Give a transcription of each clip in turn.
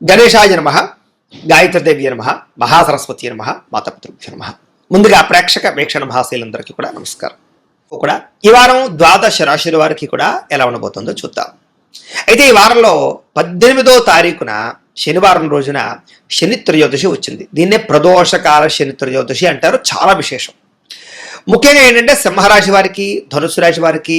గణేశాయ నమ గాయత్రదేవి నమ మహాసరస్వతి నమ మాతపితృభ్య నమ. ముందుగా ప్రేక్షక వీక్షణ మహాశైలందరికీ కూడా నమస్కారం. కూడా ఈ వారం ద్వాదశ రాశుల వారికి కూడా ఎలా ఉండబోతుందో చూద్దాం. అయితే ఈ వారంలో పద్దెనిమిదో తారీఖున శనివారం రోజున శని త్రయోదశి వచ్చింది. దీన్నే ప్రదోషకాల శని త్రయోదశి అంటారు. చాలా విశేషం. ముఖ్యంగా ఏంటంటే సింహరాశి వారికి ధనుసు రాశి వారికి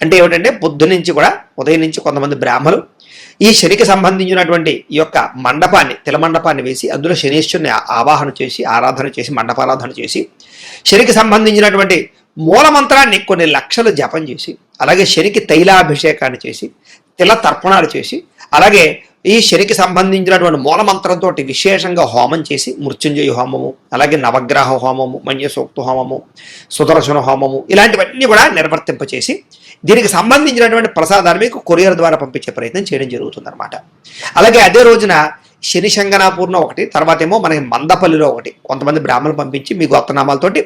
అంటే ఏమిటంటే పొద్దు నుంచి కూడా ఉదయం నుంచి కొంతమంది బ్రాహ్మలు ఈ శనికి సంబంధించినటువంటి ఈ యొక్క మండపాన్ని తిల మండపాన్ని వేసి అందులో శనీశ్వరుని ఆవాహన చేసి ఆరాధన చేసి మండపారాధన చేసి శనికి సంబంధించినటువంటి మూలమంత్రాన్ని కొన్ని లక్షలు జపం చేసి అలాగే శనికి తైలాభిషేకాన్ని చేసి తిల తర్పణాలు చేసి అలాగే ఈ శనికి సంబంధించినటువంటి మూలమంత్రంతో విశేషంగా హోమం చేసి మృత్యుంజయ హోమము అలాగే నవగ్రహ హోమము మన్యసూక్త హోమము సుదర్శన హోమము ఇలాంటివన్నీ కూడా నిర్వర్తింపచేసి దీనికి సంబంధించినటువంటి ప్రసాదాన్ని మీకు కొరియర్ ద్వారా పంపించే ప్రయత్నం చేయడం జరుగుతుందన్నమాట. అలాగే అదే రోజున శని శంగనాపూర్ణ ఒకటి తర్వాత ఏమో మనకి మందపల్లిలో ఒకటి కొంతమంది బ్రాహ్మణులు పంపించి మీ గోత్రనామాలతోటి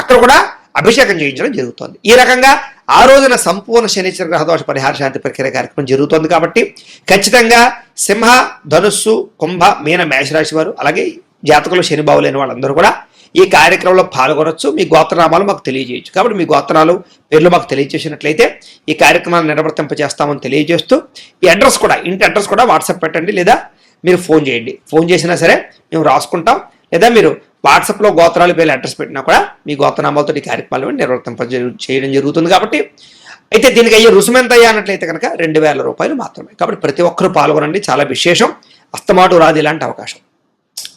అక్కడ కూడా అభిషేకం చేయించడం జరుగుతుంది. ఈ రకంగా ఆ రోజున సంపూర్ణ శనిచర గ్రహదోష పరిహార శాంతి ప్రక్రియ కార్యక్రమం జరుగుతోంది కాబట్టి ఖచ్చితంగా సింహ ధనుస్సు కుంభ మీన మేషరాశి వారు అలాగే జాతకులు శని బావులైన వాళ్ళందరూ కూడా ఈ కార్యక్రమంలో పాల్గొనవచ్చు మీ గోత్రనామాలు మాకు తెలియజేయచ్చు. కాబట్టి మీ గోత్రాలు పేర్లు మాకు తెలియజేసినట్లయితే ఈ కార్యక్రమాన్ని నిర్వర్తింపజేస్తామని తెలియజేస్తూ ఈ అడ్రస్ కూడా ఇంటి అడ్రస్ కూడా వాట్సాప్ పెట్టండి లేదా మీరు ఫోన్ చేయండి. ఫోన్ చేసినా సరే మేము రాసుకుంటాం లేదా మీరు వాట్సాప్లో గోత్రాలు పేర్లు అడ్రస్ పెట్టినా కూడా మీ గోత్రనామాలతో ఈ కార్యక్రమాలు నిర్వర్తింప చేయడం జరుగుతుంది కాబట్టి అయితే దీనికి అయ్యే రుసుము ఎంత అన్నట్లయితే కనుక రెండు వేల రూపాయలు మాత్రమే. కాబట్టి ప్రతి ఒక్కరూ పాల్గొనండి. చాలా విశేషం. అస్తమాటు రాదు ఇలాంటి అవకాశం.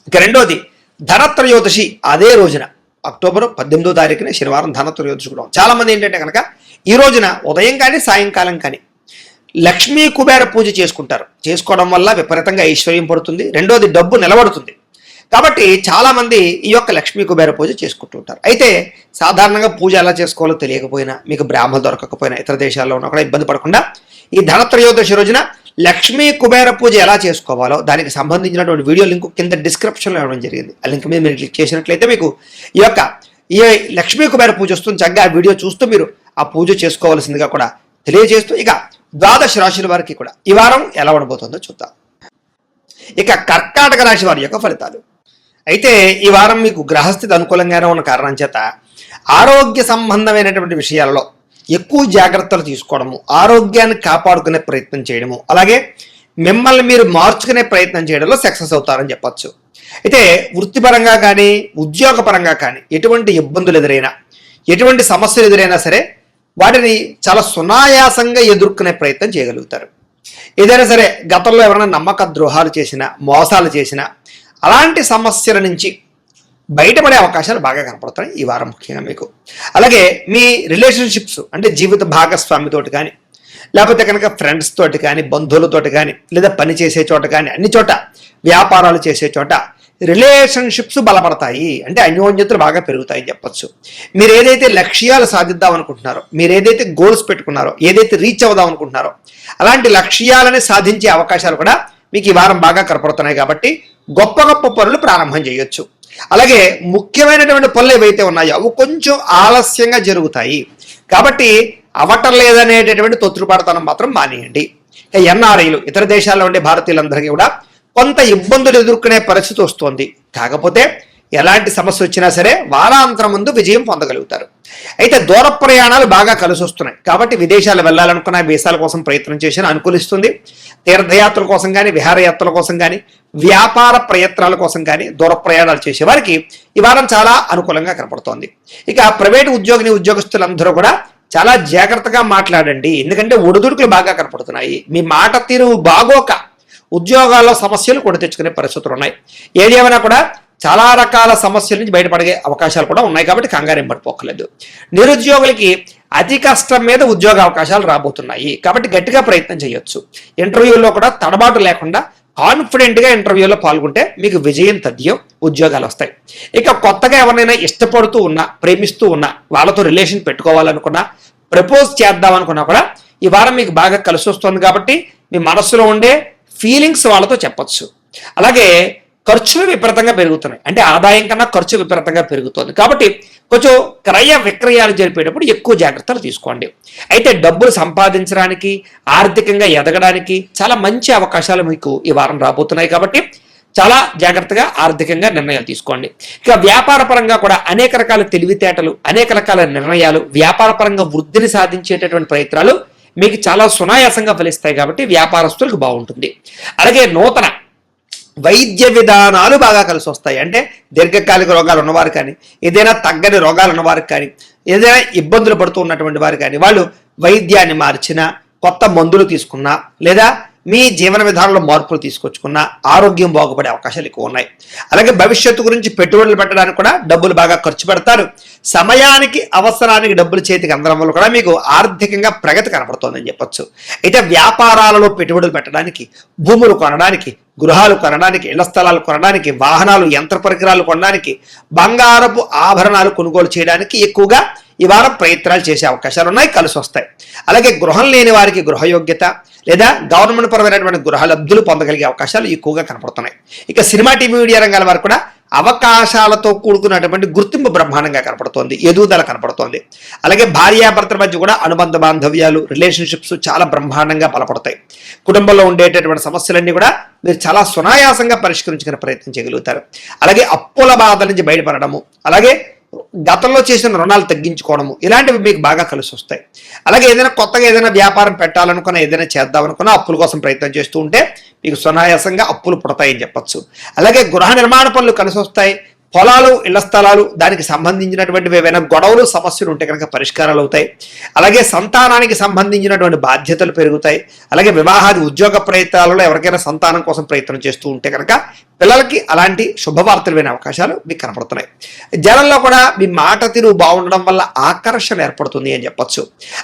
ఇక రెండోది ధనత్రయోదశి అదే రోజున అక్టోబర్ పద్దెనిమిదో తారీఖున శనివారం ధనత్రయోదశి కూడా చాలామంది చాలా మంది ఏంటంటే కనుక ఈ రోజున ఉదయం కానీ సాయంకాలం కానీ లక్ష్మీ కుబేర పూజ చేసుకుంటారు. చేసుకోవడం వల్ల విపరీతంగా ఐశ్వర్యం పడుతుంది. రెండోది డబ్బు నిలబడుతుంది. కాబట్టి చాలామంది ఈ యొక్క లక్ష్మీ కుబేర పూజ చేసుకుంటుంటారు. అయితే సాధారణంగా పూజ ఎలా చేసుకోవాలో తెలియకపోయినా మీకు బ్రాహ్మణ దొరకకపోయినా ఇతర దేశాల్లో ఉన్నా కూడా ఇబ్బంది పడకుండా ఈ ధనత్రయోదశి రోజున లక్ష్మీ కుబేర పూజ ఎలా చేసుకోవాలో దానికి సంబంధించినటువంటి వీడియో లింక్ కింద డిస్క్రిప్షన్లో ఇవ్వడం జరిగింది. ఆ లింక్ మీద మీరు క్లిక్ చేసినట్లయితే మీకు ఈ యొక్క ఈ లక్ష్మీ కుబేర పూజ వస్తుంది. చక్కగా ఆ వీడియో చూస్తూ మీరు ఆ పూజ చేసుకోవాల్సిందిగా కూడా తెలియజేస్తూ ఇక ద్వాదశ రాశుల వారికి కూడా ఈ వారం ఎలా ఉండబోతుందో చూద్దాం. ఇక కర్కాటక రాశి వారి యొక్క ఫలితాలు. అయితే ఈ వారం మీకు గ్రహస్థితి అనుకూలంగానే ఉన్న కారణం చేత ఆరోగ్య సంబంధమైనటువంటి విషయాలలో ఎక్కువ జాగ్రత్తలు తీసుకోవడము ఆరోగ్యాన్ని కాపాడుకునే ప్రయత్నం చేయడము అలాగే మిమ్మల్ని మీరు మార్చుకునే ప్రయత్నం చేయడంలో సక్సెస్ అవుతారని చెప్పచ్చు. అయితే వృత్తిపరంగా కానీ ఉద్యోగపరంగా కానీ ఎటువంటి ఇబ్బందులు ఎదురైనా ఎటువంటి సమస్యలు ఎదురైనా సరే వాటిని చాలా సునాయాసంగా ఎదుర్కొనే ప్రయత్నం చేయగలుగుతారు. ఏదైనా సరే గతంలో ఎవరైనా నమ్మక ద్రోహాలు చేసినా మోసాలు చేసినా అలాంటి సమస్యల నుంచి బయటపడే అవకాశాలు బాగా కనపడతాయి ఈ వారం ముఖ్యంగా మీకు. అలాగే మీ రిలేషన్షిప్స్ అంటే జీవిత భాగస్వామితోటి కానీ లేకపోతే కనుక ఫ్రెండ్స్ తోటి కానీ బంధువులతోటి కానీ లేదా పని చేసే చోట కానీ అన్ని చోట వ్యాపారాలు చేసే చోట రిలేషన్షిప్స్ బలపడతాయి. అంటే అన్యోన్యతలు బాగా పెరుగుతాయని చెప్పొచ్చు. మీరు ఏదైతే లక్ష్యాలు సాధిద్దాం అనుకుంటున్నారో మీరు ఏదైతే గోల్స్ పెట్టుకున్నారో ఏదైతే రీచ్ అవుదాం అనుకుంటున్నారో అలాంటి లక్ష్యాలని సాధించే అవకాశాలు కూడా మీకు ఈ వారం బాగా కనపడుతున్నాయి కాబట్టి గొప్ప గొప్ప పనులు ప్రారంభం చేయొచ్చు. అలాగే ముఖ్యమైనటువంటి పనులు ఏవైతే ఉన్నాయో అవి కొంచెం ఆలస్యంగా జరుగుతాయి. కాబట్టి అవటం లేదనేటటువంటి తొత్తుపడతనం మాత్రం మానేయండి. ఎన్ఆర్ఐలు ఇతర దేశాల్లో ఉండే భారతీయులందరికీ కూడా కొంత ఇబ్బందులు ఎదుర్కొనే పరిస్థితి వస్తోంది. కాకపోతే ఎలాంటి సమస్య వచ్చినా సరే వారాంతరం ముందు విజయం పొందగలుగుతారు. అయితే దూర ప్రయాణాలు బాగా కలిసి వస్తున్నాయి కాబట్టి విదేశాలు వెళ్ళాలనుకున్న వీసాల కోసం ప్రయత్నం చేసిన అనుకూలిస్తుంది. తీర్థయాత్రల కోసం కానీ విహారయాత్రల కోసం కానీ వ్యాపార ప్రయత్నాల కోసం కానీ దూర ప్రయాణాలు చేసే వారికి ఈ వారం చాలా అనుకూలంగా కనపడుతోంది. ఇక ప్రైవేట్ ఉద్యోగిని ఉద్యోగస్తులందరూ కూడా చాలా జాగ్రత్తగా మాట్లాడండి. ఎందుకంటే ఒడిదుడుకులు బాగా కనపడుతున్నాయి. మీ మాట తీరు బాగోక ఉద్యోగాల్లో సమస్యలు కొని తెచ్చుకునే పరిస్థితులు ఉన్నాయి. ఏది ఏమైనా కూడా చాలా రకాల సమస్యల నుంచి బయటపడే అవకాశాలు కూడా ఉన్నాయి కాబట్టి కంగారేం పడిపోకలేదు నిరుద్యోగులకి అతి కష్టం మీద ఉద్యోగ అవకాశాలు రాబోతున్నాయి కాబట్టి గట్టిగా ప్రయత్నం చేయొచ్చు. ఇంటర్వ్యూలో కూడా తడబాటు లేకుండా కాన్ఫిడెంట్గా ఇంటర్వ్యూలో పాల్గొంటే మీకు విజయం తథ్యం ఉద్యోగాలు వస్తాయి. ఇక కొత్తగా ఎవరినైనా ఇష్టపడుతూ ఉన్నా ప్రేమిస్తూ ఉన్నా వాళ్ళతో రిలేషన్ పెట్టుకోవాలనుకున్నా ప్రపోజ్ చేద్దామనుకున్నా కూడా ఈ వారం మీకు బాగా కలిసి వస్తుంది కాబట్టి మీ మనసులో ఉండే ఫీలింగ్స్ వాళ్ళతో చెప్పచ్చు. అలాగే ఖర్చులు విపరీతంగా పెరుగుతున్నాయి. అంటే ఆదాయం కన్నా ఖర్చు విపరీతంగా పెరుగుతుంది. కాబట్టి కొంచెం క్రయ విక్రయాలు జరిపేటప్పుడు ఎక్కువ జాగ్రత్తలు తీసుకోండి. అయితే డబ్బులు సంపాదించడానికి ఆర్థికంగా ఎదగడానికి చాలా మంచి అవకాశాలు మీకు ఈ వారం రాబోతున్నాయి కాబట్టి చాలా జాగ్రత్తగా ఆర్థికంగా నిర్ణయాలు తీసుకోండి. ఇక వ్యాపార పరంగా కూడా అనేక రకాల తెలివితేటలు అనేక రకాల నిర్ణయాలు వ్యాపార పరంగా వృద్ధిని సాధించేటటువంటి ప్రయత్నాలు మీకు చాలా సునాయాసంగా ఫలిస్తాయి కాబట్టి వ్యాపారస్తులకు బాగుంటుంది. అలాగే నూతన వైద్య విధానాలు బాగా కలిసి వస్తాయి. అంటే దీర్ఘకాలిక రోగాలు ఉన్నవారు కానీ ఏదైనా తగ్గని రోగాలు ఉన్నవారు కానీ ఏదైనా ఇబ్బందులు పడుతూ ఉన్నటువంటి వారు కానీ వాళ్ళు వైద్యాన్ని మార్చినా కొత్త మందులు తీసుకున్నా లేదా మీ జీవన విధానంలో మార్పులు తీసుకొచ్చుకున్నా ఆరోగ్యం బాగుపడే అవకాశాలు ఎక్కువ ఉన్నాయి. అలాగే భవిష్యత్తు గురించి పెట్టుబడులు పెట్టడానికి కూడా డబ్బులు బాగా ఖర్చు పెడతారు. సమయానికి అవసరానికి డబ్బులు చేతికి అందడం వల్ల కూడా మీకు ఆర్థికంగా ప్రగతి కనపడుతోందని చెప్పొచ్చు. అయితే వ్యాపారాలలో పెట్టుబడులు పెట్టడానికి భూములు కొనడానికి గృహాలు కొనడానికి ఇళ్ళ స్థలాలు కొనడానికి వాహనాలు యంత్ర పరికరాలు కొనడానికి బంగారపు ఆభరణాలు కొనుగోలు చేయడానికి ఎక్కువగా ఈ వారం ప్రయత్నాలు చేసే అవకాశాలు ఉన్నాయి కలిసి వస్తాయి. అలాగే గృహం లేని వారికి గృహయోగ్యత లేదా గవర్నమెంట్ పరమైనటువంటి గృహ లబ్ధులు పొందగలిగే అవకాశాలు ఎక్కువగా కనపడుతున్నాయి. ఇక సినిమా టీవీ మీడియా రంగాల వారు కూడా అవకాశాలతో కూడుకున్నటువంటి గుర్తింపు బ్రహ్మాండంగా కనపడుతోంది ఎదుగుదల కనపడుతోంది. అలాగే భార్యాభర్తల మధ్య కూడా అనుబంధ బాంధవ్యాలు రిలేషన్షిప్స్ చాలా బ్రహ్మాండంగా బలపడతాయి. కుటుంబంలో ఉండేటటువంటి సమస్యలన్నీ కూడా మీరు చాలా సునాయాసంగా పరిష్కరించుకునే ప్రయత్నం చేయగలుగుతారు. అలాగే అప్పుల బాధ నుంచి బయటపడడము అలాగే గతంలో చేసిన రుణాలు తగ్గించుకోవడము ఇలాంటివి మీకు బాగా కలిసి వస్తాయి. అలాగే ఏదైనా కొత్తగా ఏదైనా వ్యాపారం పెట్టాలనుకున్నా ఏదైనా చేద్దామనుకున్నా అప్పుల కోసం ప్రయత్నం చేస్తూ ఉంటే మీకు సునాయాసంగా అప్పులు పుడతాయని చెప్పొచ్చు. అలాగే గృహ నిర్మాణ పనులు కలిసి వస్తాయి. పొలాలు ఇళ్ళ స్థలాలు దానికి సంబంధించినటువంటి ఏవైనా గొడవలు సమస్యలు ఉంటే కనుక పరిష్కారాలు అవుతాయి. అలాగే సంతానానికి సంబంధించినటువంటి బాధ్యతలు పెరుగుతాయి. అలాగే వివాహాది ఉద్యోగ ప్రయత్నాలలో ఎవరికైనా సంతానం కోసం ప్రయత్నం చేస్తూ ఉంటే కనుక పిల్లలకి అలాంటి శుభవార్తలు వినే అవకాశాలు మీకు కనపడుతున్నాయి. జనంలో కూడా మీ మాట తీరు బాగుండడం వల్ల ఆకర్షణ ఏర్పడుతుంది అని చెప్పొచ్చు.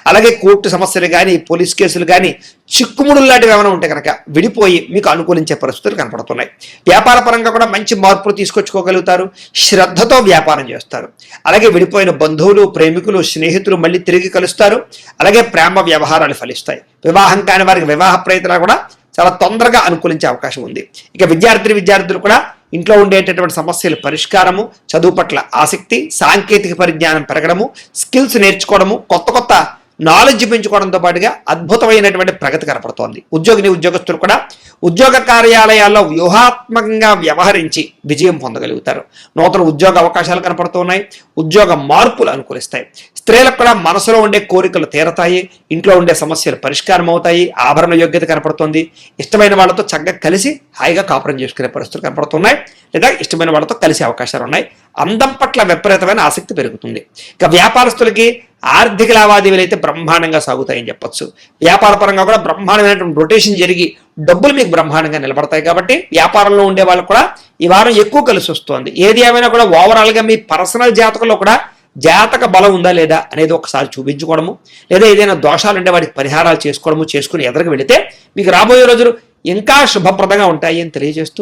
అలాగే కోర్టు సమస్యలు కానీ పోలీస్ కేసులు కానీ చిక్కుముడులు లాంటివి ఏమైనా ఉంటే కనుక విడిపోయి మీకు అనుకూలించే పరిస్థితులు కనపడుతున్నాయి. వ్యాపార పరంగా కూడా మంచి మార్పులు తీసుకొచ్చుకోగలుగుతారు. శ్రద్ధతో వ్యాపారం చేస్తారు. అలాగే విడిపోయిన బంధువులు ప్రేమికులు స్నేహితులు మళ్ళీ తిరిగి కలుస్తారు. అలాగే ప్రేమ వ్యవహారాలు ఫలిస్తాయి. వివాహం కాని వారికి వివాహ ప్రయత్నాలు కూడా చాలా తొందరగా అనుకూలించే అవకాశం ఉంది. ఇక విద్యార్థి విద్యార్థులు కూడా ఇంట్లో ఉండేటటువంటి సమస్యల పరిష్కారము చదువు పట్ల ఆసక్తి సాంకేతిక పరిజ్ఞానం పెరగడము స్కిల్స్ నేర్చుకోవడము కొత్త కొత్త నాలెడ్జ్ పెంచుకోవడంతో పాటుగా అద్భుతమైనటువంటి ప్రగతి కనపడుతోంది. ఉద్యోగిని ఉద్యోగస్తులు కూడా ఉద్యోగ కార్యాలయాల్లో వ్యూహాత్మకంగా వ్యవహరించి విజయం పొందగలుగుతారు. నూతన ఉద్యోగ అవకాశాలు కనపడుతున్నాయి. ఉద్యోగ మార్పులు అనుకూలిస్తాయి. స్త్రీలకు కూడా మనసులో ఉండే కోరికలు తీరతాయి. ఇంట్లో ఉండే సమస్యలు పరిష్కారం అవుతాయి. ఆభరణ యోగ్యత కనపడుతుంది. ఇష్టమైన వాళ్ళతో చక్కగా కలిసి హాయిగా కాపురం చేసుకునే పరిస్థితులు కనపడుతున్నాయి. లేదా ఇష్టమైన వాళ్ళతో కలిసే అవకాశాలు ఉన్నాయి. అందం పట్ల విపరీతమైన ఆసక్తి పెరుగుతుంది. ఇక వ్యాపారస్తులకి ఆర్థిక లావాదేవీలు అయితే బ్రహ్మాండంగా సాగుతాయని చెప్పొచ్చు. వ్యాపార పరంగా కూడా బ్రహ్మాండమైనటువంటి రొటేషన్ జరిగి డబ్బులు మీకు బ్రహ్మాండంగా నిలబడతాయి కాబట్టి వ్యాపారంలో ఉండే వాళ్ళు కూడా ఈ వారం ఎక్కువ కలిసి వస్తుంది. ఏది ఏమైనా కూడా ఓవరాల్గా మీ పర్సనల్ జాతకంలో కూడా జాతక బలం ఉందా లేదా అనేది ఒకసారి చూపించుకోవడము లేదా ఏదైనా దోషాలు ఉంటే వాటికి పరిహారాలు చేసుకోవడము చేసుకుని ఎదురుకు వెళితే మీకు రాబోయే రోజులు ఇంకా శుభప్రదంగా ఉంటాయి అని తెలియజేస్తూ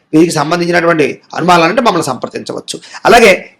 వీరికి సంబంధించినటువంటి అనుమానాలంటే మమ్మల్ని సంప్రదించవచ్చు. అలాగే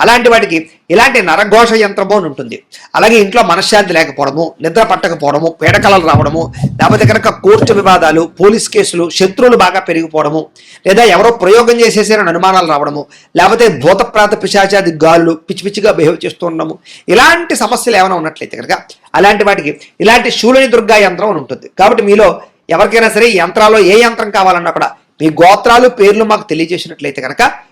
అలాంటి వాటికి ఇలాంటి నరఘోష యంత్రము అని ఉంటుంది. అలాగే ఇంట్లో మనశ్శాంతి లేకపోవడము నిద్ర పట్టకపోవడము పీడకలలు రావడము లేకపోతే కనుక కోర్టు వివాదాలు పోలీస్ కేసులు శత్రువులు బాగా పెరిగిపోవడము లేదా ఎవరో ప్రయోగం చేసేసారని అనుమానాలు రావడము లేకపోతే భూతప్రాత పిశాచాది గాళ్ళు పిచ్చి పిచ్చిగా బిహేవ్ చేస్తూ ఉండడము ఇలాంటి సమస్యలు ఏమైనా ఉన్నట్లయితే కనుక అలాంటి వాటికి ఇలాంటి శూలని దుర్గా యంత్రం అని ఉంటుంది. కాబట్టి మీలో ఎవరికైనా సరే ఈ యంత్రాల్లో ఏ యంత్రం కావాలన్నా కూడా మీ గోత్రాలు పేర్లు మాకు తెలియజేసినట్లయితే కనుక